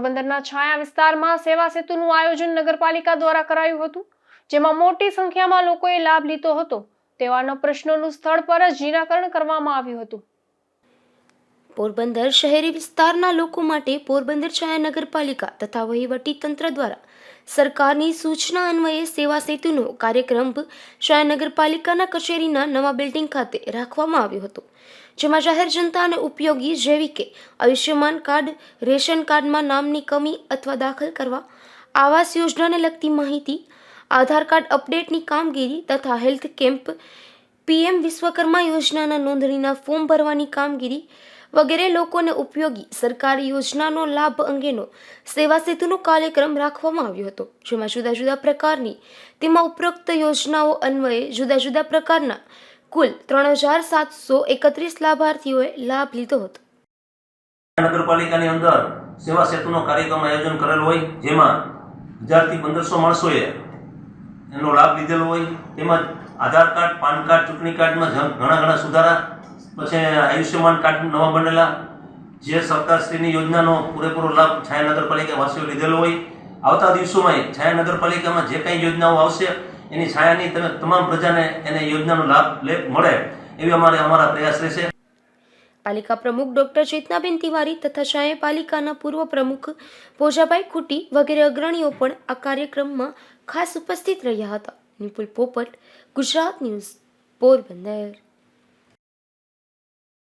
પોરબંદરના છાયા વિસ્તારમાં સેવા સેતુનું આયોજન નગરપાલિકા દ્વારા કરાયું હતું, જેમાં મોટી સંખ્યામાં લોકોએ લાભ લીધો હતો. તેવાના પ્રશ્નોનું સ્થળ પર જ નિરાકરણ કરવામાં આવ્યું હતું. પોરબંદર શહેરી વિસ્તારના લોકો માટે પોરબંદર છાયા નગરપાલિકા તથા વહીવટી તંત્ર દ્વારા સરકારની સૂચના અન્વયે સેવા સેતુનો કાર્યક્રમ છાયા નગરપાલિકાના કચેરીના નવા બિલ્ડિંગ ખાતે રાખવામાં આવ્યો હતો. જેમાં જાહેર જનતાને ઉપયોગી જેવી કે આયુષ્યમાન કાર્ડ, રેશન કાર્ડમાં નામની કમી અથવા દાખલ કરવા, આવાસ યોજનાને લગતી માહિતી, આધાર કાર્ડ અપડેટની કામગીરી તથા હેલ્થ કેમ્પ, પીએમ વિશ્વકર્મા યોજનાના નોંધણીના ફોર્મ ભરવાની કામગીરી વગેરે લોકોને ઉપયોગી સરકારી યોજનાનો લાભ અંગેનો સેવા સેતુનો કાર્યક્રમ રાખવામાં આવ્યો હતો. જેમાં જુદા જુદા પ્રકારની તેમાં ઉપરોક્ત યોજનાઓ અન્વયે જુદા જુદા પ્રકારના કુલ ત્રણ હજાર સાતસો એકત્રીસ લાભાર્થીઓએ લાભ લીધો હતો. નગરપાલિકાની અંદર સેવા સેતુનો કાર્યક્રમ આયોજન કરેલ હોય, જેમાં હજારથી પંદરસો માણસોએ એનો લાભ લીધેલો હોય, તેમજ આધાર કાર્ડ, પાન કાર્ડ, ચૂંટણી કાર્ડમાં ઘણા ઘણા સુધારા, પછી આયુષ્યમાન કાર્ડ નવા બનેલા, જે સરકારશ્રીની યોજનાનો પૂરેપૂરો લાભ છાયા નગરપાલિકા વાસીઓ લીધેલો હોય. આવતા દિવસોમાં છાયા નગરપાલિકામાં જે કંઈ યોજનાઓ આવશે એની છાયાની તમે તમામ પ્રજાને એને યોજનાનો લાભ મળે એવી અમારે અમારા પ્રયાસ રહેશે. પાલિકા પ્રમુખ ડોક્ટર ચેતનાબેન તિવારી તથા શાય પાલિકાના પૂર્વ પ્રમુખ પોજાભાઈ ખુટી વગેરે અગ્રણીઓ પણ આ કાર્યક્રમમાં ખાસ ઉપસ્થિત રહ્યા હતા. નિપુલ પોપટ, ગુજરાત ન્યૂઝ, પોરબંદર.